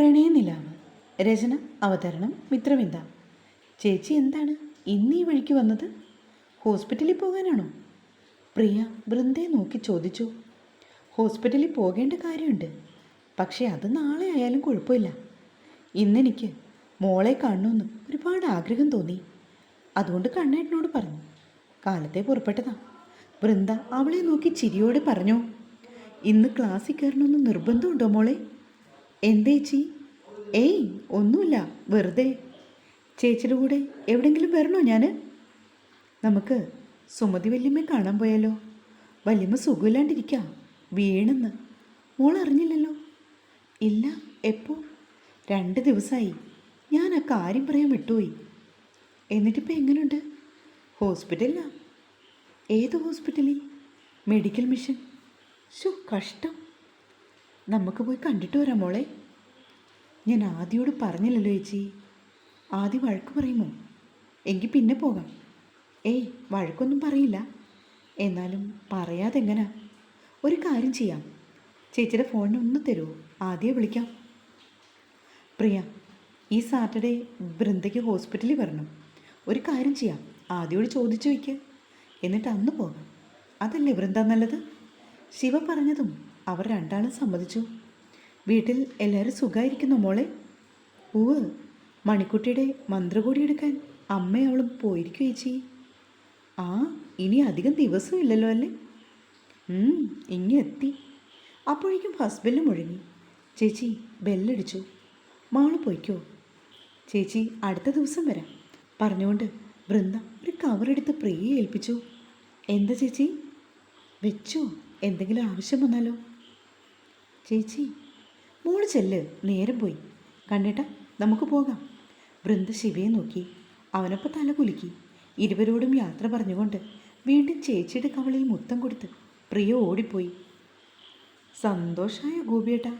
പ്രണയനിലാവ് രചന അവതരണം മിത്രവിന്ദ. ചേച്ചി എന്താണ് ഇന്ന് ഈ വഴിക്ക് വന്നത്? ഹോസ്പിറ്റലിൽ പോകാനാണോ? പ്രിയ വൃന്ദയെ നോക്കി ചോദിച്ചു. ഹോസ്പിറ്റലിൽ പോകേണ്ട കാര്യമുണ്ട്. പക്ഷേ അത് നാളെ ആയാലും കുഴപ്പമില്ല. ഇന്നെനിക്ക് മോളെ കാണണമെന്ന് ഒരുപാട് ആഗ്രഹം തോന്നി. അതുകൊണ്ട് കണ്ണേട്ടനോട് പറഞ്ഞു. കാലത്തെ പുറപ്പെട്ടതാ. വൃന്ദ അവളെ നോക്കി ചിരിയോടെ പറഞ്ഞു. ഇന്ന് ക്ലാസ്സിൽ കയറണമെന്ന് നിർബന്ധമുണ്ടോ മോളെ? എന്തേച്ചി ഏയ് ഒന്നുമില്ല വെറുതെ. ചേച്ചിയുടെ കൂടെ എവിടെങ്കിലും വരണോ ഞാൻ നമുക്ക് സുമതി വല്യമ്മയെ കാണാൻ പോയാലോ? വല്യമ്മ സുഖമില്ലാണ്ടിരിക്കുക വീണെന്ന്. മോൾ അറിഞ്ഞില്ലല്ലോ. ഇല്ല എപ്പോ? രണ്ട് ദിവസമായി ഞാൻ ആ കാര്യം പറയാൻ വിട്ടുപോയി. എന്നിട്ടിപ്പോൾ എങ്ങനെയുണ്ട് ഹോസ്പിറ്റലിലാണ് ഏത് ഹോസ്പിറ്റലിൽ? Medical mission? ഷോ കഷ്ടം. നമുക്ക് പോയി കണ്ടിട്ട് വരാം മോളെ. ഞാൻ ആദ്യോട് പറഞ്ഞില്ലല്ലോ ചേച്ചി. ആദ്യം വഴക്ക് പറയുമോ? എങ്കിൽ പിന്നെ പോകാം. ഏയ് വഴക്കൊന്നും പറയില്ല. എന്നാലും പറയാതെ എങ്ങനാ ഒരു കാര്യം ചെയ്യാം. ചേച്ചിയുടെ ഫോണിന് ഒന്ന് തരുമോ ആദ്യം വിളിക്കാം. പ്രിയ ഈ സാറ്റർഡേ ബൃന്ദയ്ക്ക് ഹോസ്പിറ്റലിൽ വരണം. ഒരു കാര്യം ചെയ്യാം. ആദ്യോട് ചോദിച്ചു വയ്ക്കുക എന്നിട്ട് അന്ന് പോകാം. അതല്ലേ വൃന്ദ നല്ലത്? ശിവ പറഞ്ഞതും അവർ രണ്ടാളും സമ്മതിച്ചു. വീട്ടിൽ എല്ലാവരും സുഖമായിരിക്കുന്നു മോളെ. ഉവ് മണിക്കുട്ടിയുടെ മന്ത്രകൂടി എടുക്കാൻ അമ്മയും അവളും പോയിരിക്കും ചേച്ചി. ആ ഇനി അധികം ദിവസവും ഇല്ലല്ലോ അല്ലേ? ഇങ്ങ് എത്തി. അപ്പോഴേക്കും ഹസ്ബൻഡ് മുഴങ്ങി. ചേച്ചി ബെല്ലടിച്ചു. മാൾ പോയിക്കോ. ചേച്ചി അടുത്ത ദിവസം വരാം. പറഞ്ഞുകൊണ്ട് വൃന്ദ ഒരു കവറെടുത്ത് പ്രിയെ ഏൽപ്പിച്ചു. എന്താ ചേച്ചി? വെച്ചോ? എന്തെങ്കിലും ആവശ്യം വന്നാലോ? ചേച്ചി മോൾ ചെല്ല്. നേരം പോയി. കണ്ണേട്ടാ നമുക്ക് പോകാം. വൃന്ദ ശിവയെ നോക്കി. അവനൊപ്പം തല കുലുക്കി. ഇരുവരോടും യാത്ര പറഞ്ഞുകൊണ്ട് വീണ്ടും ചേച്ചിയുടെ കവളിൽ മുത്തം കൊടുത്ത് പ്രിയ ഓടിപ്പോയി. സന്തോഷമായ ഗോപിയേട്ട?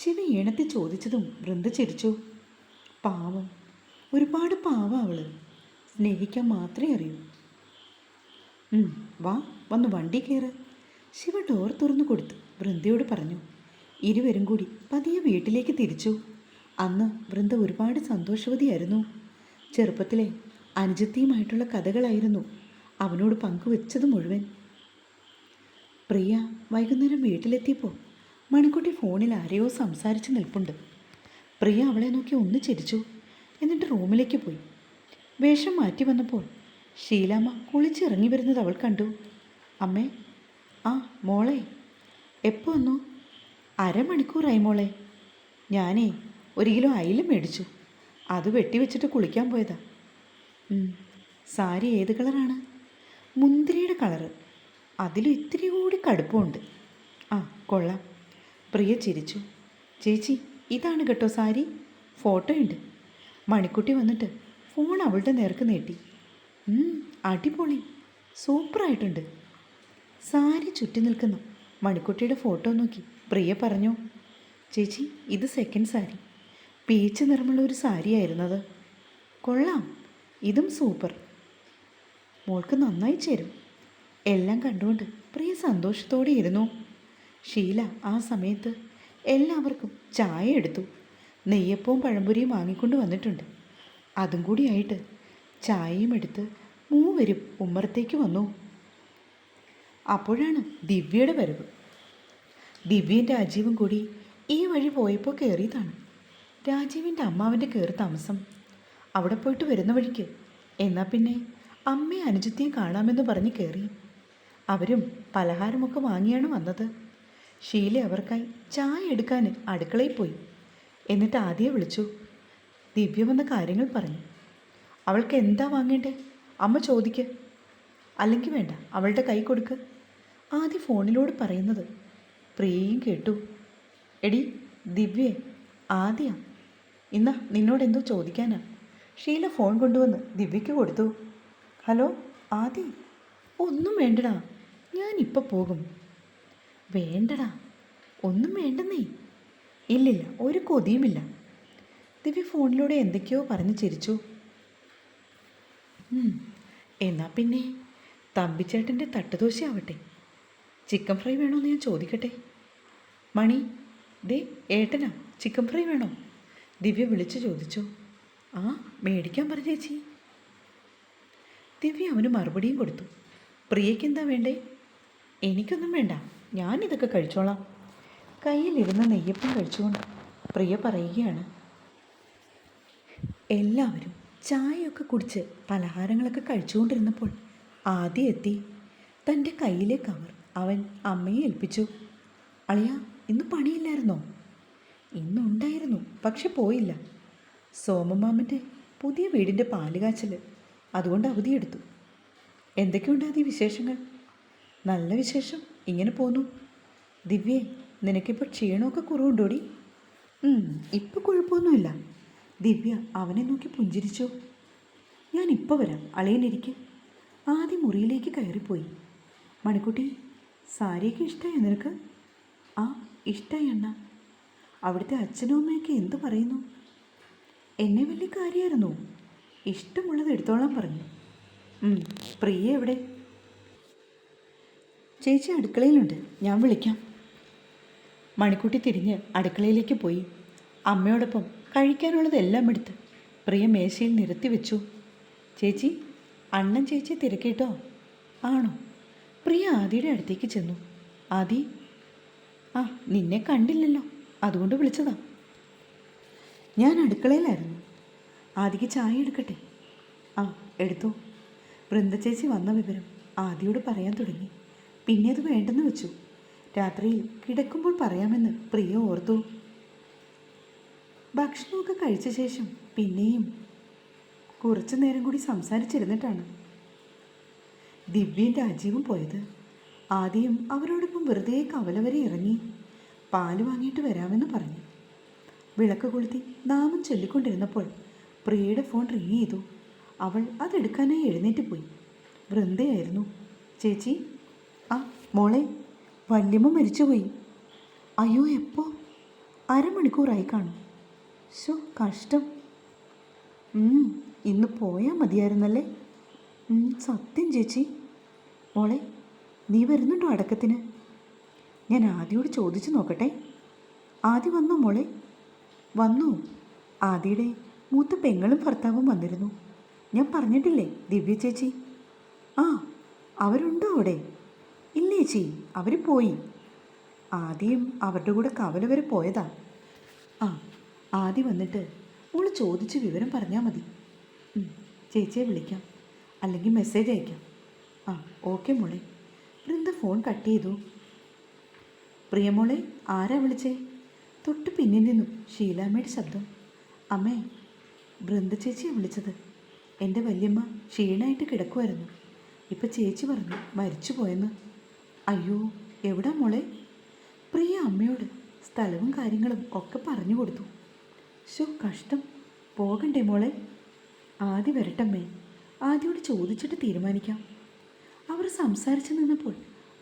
ശിവ ഈണത്തിൽ ചോദിച്ചതും വൃന്ദ ചിരിച്ചു. പാവം. ഒരുപാട് പാവം അവൾ. സ്നേഹിക്കാൻ മാത്രമേ അറിയൂ. വാ വന്ന് വണ്ടി കയറ് ശിവ ഡോർ തുറന്നു കൊടുത്തു വൃന്ദയോട് പറഞ്ഞു. ഇരുവരും കൂടി പതിയെ വീട്ടിലേക്ക് തിരിച്ചു. അന്ന് വൃന്ദ ഒരുപാട് സന്തോഷവതിയായിരുന്നു. ചെറുപ്പത്തിലെ അനുജത്തിയുമായിട്ടുള്ള കഥകളായിരുന്നു അവനോട് പങ്കുവെച്ചത് മുഴുവൻ. പ്രിയ വൈകുന്നേരം വീട്ടിലെത്തിയപ്പോൾ മണിക്കുട്ടി ഫോണിൽ ആരെയോ സംസാരിച്ച് നിൽപ്പുണ്ട്. പ്രിയ അവളെ നോക്കി ഒന്ന് ചിരിച്ചു. എന്നിട്ട് റൂമിലേക്ക് പോയി. വേഷം മാറ്റി വന്നപ്പോൾ ഷീലാമ്മ കുളിച്ചിറങ്ങി വരുന്നത് അവൾ കണ്ടു. അമ്മേ ആ മോളെ എപ്പോൾ വന്നു? അരമണിക്കൂറായി മോളെ. ഞാനേ ഒരു കിലോ അയില മേടിച്ചു. അത് വെട്ടിവെച്ചിട്ട് കുളിക്കാൻ പോയതാ. സാരി ഏത് കളറാണ്? മുന്തിരിയുടെ കളറ്. അതിൽ ഇത്തിരി കൂടി കടുപ്പമുണ്ട്. ആ കൊള്ളാം. പ്രിയ ചിരിച്ചു. ചേച്ചി ഇതാണ് കേട്ടോ സാരി. ഫോട്ടോയുണ്ട്. മണിക്കുട്ടി വന്നിട്ട് ഫോൺ അവളുടെ നേർക്ക് നീട്ടി. അടിപൊളി. സൂപ്പറായിട്ടുണ്ട്. സാരി ചുറ്റി നിൽക്കുന്നു. മണിക്കുട്ടിയുടെ ഫോട്ടോ നോക്കി. പ്രിയ പറഞ്ഞു ചേച്ചി ഇത് സെക്കൻഡ് സാരി. പീച്ച് നിറമുള്ള ഒരു സാരിയായിരുന്നത്. കൊള്ളാം ഇതും സൂപ്പർ. മോൾക്ക് നന്നായി ചേരും. എല്ലാം കണ്ടുകൊണ്ട് പ്രിയ സന്തോഷത്തോടെ ഇരുന്നു. ഷീല ആ സമയത്ത് എല്ലാവർക്കും ചായ എടുത്തു. നെയ്യപ്പവും പഴംപൊരിയും വാങ്ങിക്കൊണ്ട് വന്നിട്ടുണ്ട്. അതും കൂടിയായിട്ട് ചായയും എടുത്ത് മൂവരും ഉമ്മറത്തേക്ക് വന്നു. അപ്പോഴാണ് ദിവ്യയുടെ വരവ്. ദിവ്യയും രാജീവും കൂടി ഈ വഴി പോയപ്പോൾ കയറിയതാണ് രാജീവിന്റെ അമ്മാവന്റെ കയറി താമസം. അവിടെ പോയിട്ട് വരുന്ന വഴിക്ക്. എന്നാൽ പിന്നെ അമ്മയും അനുജിത്തിയും കാണാമെന്ന് പറഞ്ഞ് കയറി അവരും പലഹാരമൊക്കെ വാങ്ങിയാണ് വന്നത്. ഷീല അവർക്കായി ചായ എടുക്കാൻ അടുക്കളയിൽ പോയി. എന്നിട്ട് ആദ്യം വിളിച്ചു. ദിവ്യ വന്ന കാര്യങ്ങൾ പറഞ്ഞു. അവൾക്ക് എന്താ വാങ്ങേണ്ടേ? അമ്മ ചോദിക്ക്. അല്ലെങ്കിൽ വേണ്ട അവളുടെ കൈ കൊടുക്ക്. ആദ്യം ഫോണിലൂടെ പറയുന്നത് പ്രിയയും കേട്ടു. എടി ദിവ്യേ ആദ്യ ഇന്ന നിന്നോട് എന്തോ ചോദിക്കാനാ. ഷീല ഫോൺ കൊണ്ടുവന്ന് ദിവ്യയ്ക്ക് കൊടുത്തു. ഹലോ ആദി ഒന്നും വേണ്ടടാ ഇപ്പം പോകും. വേണ്ടടാ ഒന്നും വേണ്ടെന്നേ. ഇല്ലില്ല ഒരു കൊതിയുമില്ല. ദിവ്യ ഫോണിലൂടെ എന്തൊക്കെയോ പറഞ്ഞ് ചിരിച്ചു. എന്നാൽ എന്നാ പിന്നെ തമ്പിച്ചേട്ടന്റെ തട്ടുദോശ ആവട്ടെ ചിക്കൻ ഫ്രൈ വേണോന്ന് ഞാൻ ചോദിക്കട്ടെ? മണി ദേ ഏട്ടനാ ചിക്കൻ ഫ്രൈ വേണോ? ദിവ്യ വിളിച്ചു ചോദിച്ചു. ആ മേടിക്കാൻ പറ ചേച്ചി. ദിവ്യ അവന് മറുപടിയും കൊടുത്തു. പ്രിയയ്ക്ക് എന്താ വേണ്ടേ? എനിക്കൊന്നും വേണ്ട. ഞാനിതൊക്കെ കഴിച്ചോളാം. കയ്യിലിരുന്ന് നെയ്യപ്പം കഴിച്ചുകൊണ്ട് പ്രിയ പറയുകയാണ്. എല്ലാവരും ചായയൊക്കെ കുടിച്ച് പലഹാരങ്ങളൊക്കെ കഴിച്ചുകൊണ്ടിരുന്നപ്പോൾ ആദ്യം എത്തി. തന്റെ കയ്യിലെ കവർ അവൻ അമ്മയെ ഏൽപ്പിച്ചു. അളിയ ഇന്ന് പണിയില്ലായിരുന്നോ? ഇന്നുണ്ടായിരുന്നു പക്ഷെ പോയില്ല. സോമമാമന്റെ പുതിയ വീടിന്റെ പാൽ കാച്ചൽ അതുകൊണ്ട് അവധിയെടുത്തു എന്തൊക്കെയുണ്ട് അതീ വിശേഷങ്ങൾ? നല്ല വിശേഷം ഇങ്ങനെ പോന്നു. ദിവ്യേ നിനക്കിപ്പോൾ ക്ഷീണമൊക്കെ കുറവുണ്ടോടി? ഇപ്പോൾ കുഴപ്പമൊന്നുമില്ല. ദിവ്യ അവനെ നോക്കി പുഞ്ചിരിച്ചു? ഞാൻ ഇപ്പോൾ വരാം അളിയനിരിക്കും. ആദ്യം മുറിയിലേക്ക് കയറിപ്പോയി. മണിക്കുട്ടി സാരിയൊക്കെ ഇഷ്ടമായി നിനക്ക്? ആ ഇഷ്ടമായി അണ്ണ. അവിടുത്തെ അച്ഛനും അമ്മയൊക്കെ എന്തു പറയുന്നു? എന്നെ വലിയ കാര്യമായിരുന്നു. ഇഷ്ടമുള്ളത് എടുത്തോളാൻ പറഞ്ഞു. പ്രിയ എവിടെ? ചേച്ചി അടുക്കളയിലുണ്ട്. ഞാൻ വിളിക്കാം. മണിക്കുട്ടി തിരിഞ്ഞ് അടുക്കളയിലേക്ക് പോയി. അമ്മയോടൊപ്പം കഴിക്കാനുള്ളതെല്ലാം എടുത്ത് പ്രിയ മേശയിൽ നിരത്തി വെച്ചു. ചേച്ചി അണ്ണൻ ചേച്ചി തിരക്കിട്ടോ ആണോ? പ്രിയ ആദിയുടെ അടുത്തേക്ക് ചെന്നു. ആദി ആ നിന്നെ കണ്ടില്ലല്ലോ. അതുകൊണ്ട് വിളിച്ചതാ. ഞാൻ അടുക്കളയിലായിരുന്നു. ആദിക്ക് ചായ എടുക്കട്ടെ? ആ എടുത്തു. വൃന്ദ ചേച്ചി വന്ന വിവരം ആദിയോട് പറയാൻ തുടങ്ങി. പിന്നെ അത് വേണ്ടെന്ന് വെച്ചു. രാത്രിയിൽ കിടക്കുമ്പോൾ പറയാമെന്ന് പ്രിയ ഓർത്തു. ഭക്ഷണമൊക്കെ കഴിച്ച ശേഷം പിന്നെയും കുറച്ചു നേരം കൂടി സംസാരിച്ചിരുന്നിട്ടാണ്. ദിവ്യയും അജീവം പോയത്. ആദ്യം അവരോടൊപ്പം വെറുതെ കവല വരെ ഇറങ്ങി. പാൽ വാങ്ങിയിട്ട് വരാമെന്ന് പറഞ്ഞു. വിളക്ക് കൊളുത്തി നാമം ചൊല്ലിക്കൊണ്ടിരുന്നപ്പോൾ പ്രിയയുടെ ഫോൺ റിങ് ചെയ്തു. അവൾ അതെടുക്കാനായി എഴുന്നേറ്റ് പോയി. വൃന്ദയായിരുന്നു. ചേച്ചി ആ മോളെ വല്യമ്മ മരിച്ചുപോയി. അയ്യോ എപ്പോ? അരമണിക്കൂറായി കാണും. ശോ കഷ്ടം. ഇന്ന് പോയാൽ മതിയായിരുന്നല്ലേ? സത്യം ചേച്ചി. മോളെ നീ വരുന്നുണ്ടോ അടക്കത്തിന്? ഞാൻ ആദ്യോട് ചോദിച്ചു നോക്കട്ടെ. ആദ്യ വന്നു മോളെ? വന്നു. ആദിയുടെ മൂത്ത പെങ്ങളും ഭർത്താവും വന്നിരുന്നു. ഞാൻ പറഞ്ഞിട്ടില്ലേ ദിവ്യ ചേച്ചി? ആ അവരുണ്ടോ അവിടെ? ഇല്ലേ ചേച്ചി അവർ പോയി. ആദ്യം അവരുടെ കൂടെ കവല വരെ പോയതാ. ആ ആദ്യം വന്നിട്ട് മോൾ ചോദിച്ച് വിവരം പറഞ്ഞാൽ മതി. ചേച്ചിയെ വിളിക്കാം. അല്ലെങ്കിൽ മെസ്സേജ് അയക്കാം. ആ ഓക്കെ മോളെ. വൃന്ദ ഫോൺ കട്ട് ചെയ്തു? പ്രിയമോളെ ആരാ വിളിച്ചേ? തൊട്ട് പിന്നിൽ നിന്നും ഷീലാമ്മയുടെ ശബ്ദം. അമ്മേ ബൃന്ദ ചേച്ചിയാണ് വിളിച്ചത്. എന്റെ വല്യമ്മ ക്ഷീണമായിട്ട് കിടക്കുമായിരുന്നു ഇപ്പം ചേച്ചി പറഞ്ഞു മരിച്ചു പോയെന്ന്. അയ്യോ എവിടാ മോളെ? പ്രിയ അമ്മയോട് സ്ഥലവും കാര്യങ്ങളും ഒക്കെ പറഞ്ഞു കൊടുത്തു. ശോ കഷ്ടം. പോകണ്ടേ മോളെ? ആദ്യം വരട്ടമ്മേ ആദ്യോട് ചോദിച്ചിട്ട് തീരുമാനിക്കാം. അവർ സംസാരിച്ചു നിന്നപ്പോൾ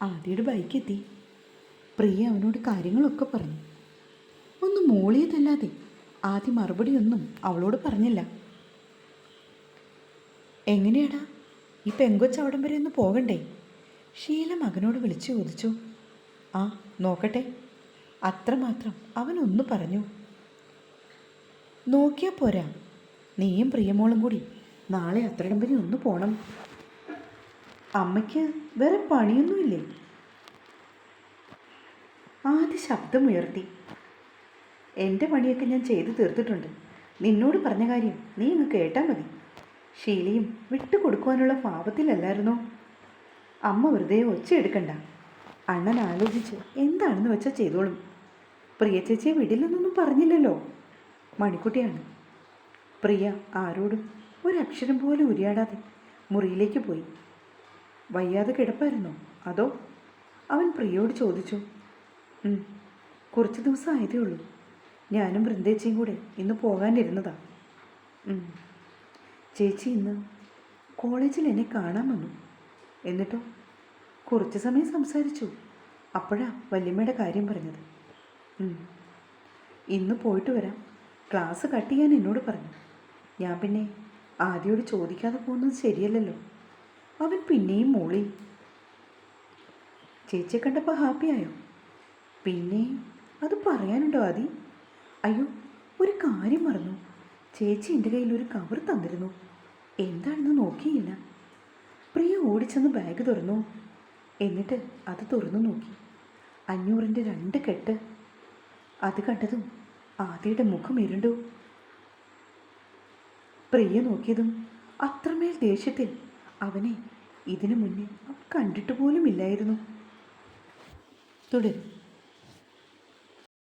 ആദ്യയുടെ ബൈക്ക് എത്തി പ്രിയ അവനോട് കാര്യങ്ങളൊക്കെ പറഞ്ഞു. ഒന്ന് മോളിയതല്ലാതെ ആദ്യം മറുപടിയൊന്നും അവളോട് പറഞ്ഞില്ല. എങ്ങനെയാടാ ഈ പെങ്കൊച്ച് അവിടം വരെ ഒന്ന് പോകണ്ടേ? ഷീല മകനോട് വിളിച്ചു ചോദിച്ചു. ആ നോക്കട്ടെ. അത്രമാത്രം അവനൊന്നു പറഞ്ഞു. നോക്കിയാൽ പോരാ. നീയും പ്രിയമോളും കൂടി നാളെ അത്രയും ഒന്ന് പോണം. അമ്മയ്ക്ക് വേറെ പണിയൊന്നുമില്ലേ? ആദ്യ ശബ്ദമുയർത്തി. എന്റെ പണിയൊക്കെ ഞാൻ ചെയ്തു തീർത്തിട്ടുണ്ട്. നിന്നോട് പറഞ്ഞ കാര്യം നീ ഇങ്ങ് കേട്ടാൽ മതി. ഷീലയും വിട്ടുകൊടുക്കുവാനുള്ള പാപത്തിലല്ലായിരുന്നോ? അമ്മ വെറുതെ ഒച്ച എടുക്കണ്ട. അണ്ണൻ ആലോചിച്ച് എന്താണെന്ന് വെച്ചാൽ ചെയ്തോളും. പ്രിയ ചേച്ചിയെ വിടില്ലെന്നൊന്നും പറഞ്ഞില്ലല്ലോ. മണിക്കുട്ടിയാണ്. പ്രിയ ആരോടും ഒരക്ഷരം പോലും ഉരിയാടാതെ മുറിയിലേക്ക് പോയി. വയ്യാതെ കിടപ്പായിരുന്നോ? അതോ അവൻ പ്രിയോട് ചോദിച്ചു. കുറച്ച് ദിവസം ആയതേ ഉള്ളൂ. ഞാനും വൃന്ദേച്ചിയും കൂടെ ഇന്ന് പോകാനിരുന്നതാ. ചേച്ചി ഇന്ന് കോളേജിൽ എന്നെ കാണാൻ വന്നു. എന്നിട്ടോ? കുറച്ച് സമയം സംസാരിച്ചു. അപ്പോഴാ വല്യമ്മയുടെ കാര്യം പറഞ്ഞത്. ഇന്ന് പോയിട്ട് വരാം. ക്ലാസ് കട്ട് ചെയ്യാൻ എന്നോട് പറഞ്ഞു. ഞാൻ പിന്നെ ആദ്യോട് ചോദിക്കാതെ പോകുന്നത് ശരിയല്ലല്ലോ. അവൻ പിന്നെയും മൂളി. ചേച്ചിയെ കണ്ടപ്പോൾ ഹാപ്പിയായോ? പിന്നെ അത് പറയാനുണ്ടോ ആദി? അയ്യോ ഒരു കാര്യം മറന്നു. ചേച്ചി എന്റെ കയ്യിൽ ഒരു കവർ തന്നിരുന്നു. എന്താണെന്ന് നോക്കിയില്ല. പ്രിയ ഓടിച്ചെന്ന് ബാഗ് തുറന്നു. എന്നിട്ട് അത് തുറന്നു നോക്കി. അഞ്ഞൂറിന്റെ രണ്ട് കെട്ട്. അത് കണ്ടതും ആദിയുടെ മുഖം ഇരുണ്ടു. പ്രിയ നോക്കിയതും അത്രമേൽ ദേഷ്യത്തിൽ അവനെ ഇതിനു മുന്നേ കണ്ടിട്ടു പോലുമില്ലായിരുന്നു. തുടരും.